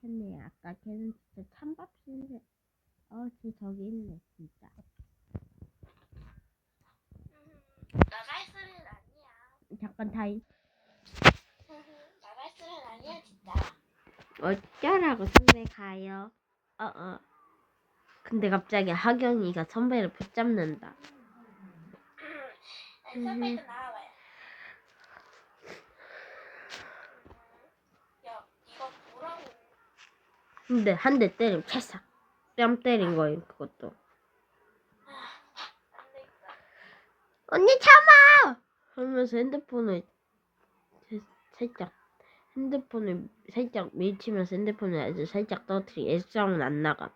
괜찮네. 아까 걔는 진짜 찬밥 신세. 어, 쟤 저기 있네, 진짜. 나갈 수는 아니야. 잠깐 타임. 나갈 수는 아니야 진짜. 어쩌라고 선배 가요. 어, 어. 근데 갑자기 하경이가 선배를 붙잡는다. 아니, 선배도 나와봐요. 야 이거 뭐라고? 근데 한 대 때리면 채싹. 뺨 때린 거예요, 그것도. 언니 참아! 하면서 핸드폰을 세- 살짝 핸드폰을 살짝 밀치면서 핸드폰을 아주 살짝 떨어뜨리 애쌍은 안 나가.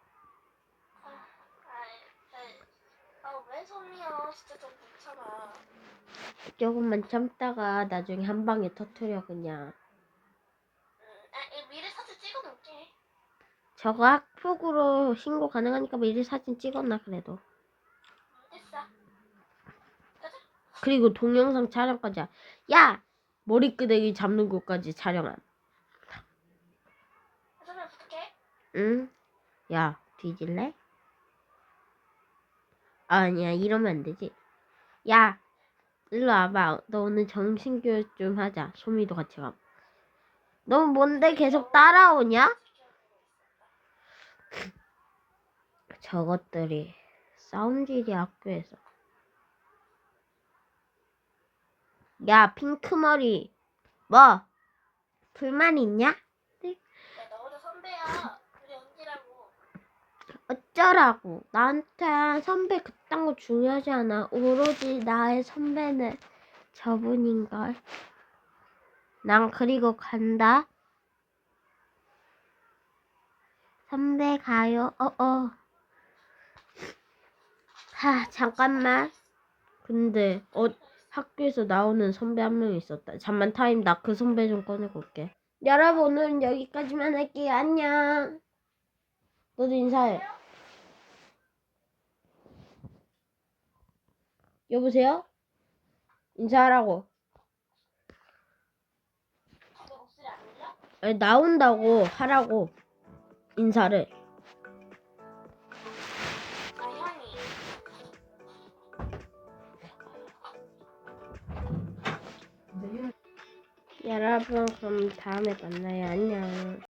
아, 아왜 손이야? 진짜 좀 괜찮아. 조금만 참다가 나중에 한 방에 터트려 그냥. 아, 이 미래 사진 찍어놓을게. 저거 학폭으로 신고 가능하니까 미리 사진 찍었나 그래도. 그리고 동영상 촬영까지. 하- 야 머리끄댕이 잡는 것까지 촬영함. 부탁해. 응? 야 뒤질래? 아니야 이러면 안 되지. 야 일로 와봐. 너 오늘 정신교육 좀 하자. 소미도 같이 가. 너 뭔데 계속 따라오냐? 저것들이 싸움질이 학교에서. 야 핑크머리 뭐 불만 있냐? 야, 너도 선배야. 우리 언니라고. 어쩌라고 나한테 선배 그딴 거 중요하지 않아 오로지 나의 선배는 저분인걸 난 그리고 간다 선배 가요? 어어. 하 잠깐만. 근데 어 학교에서 나오는 선배 한 명 있었다. 잠만 타임 나 그 선배 좀 꺼내고 올게. 여러분 오늘은 여기까지만 할게요. 안녕. 너도 인사해. 여보세요? 인사하라고. 아니, 나온다고 하라고. 인사를. 여러분, 그럼 다음에 만나요. 안녕.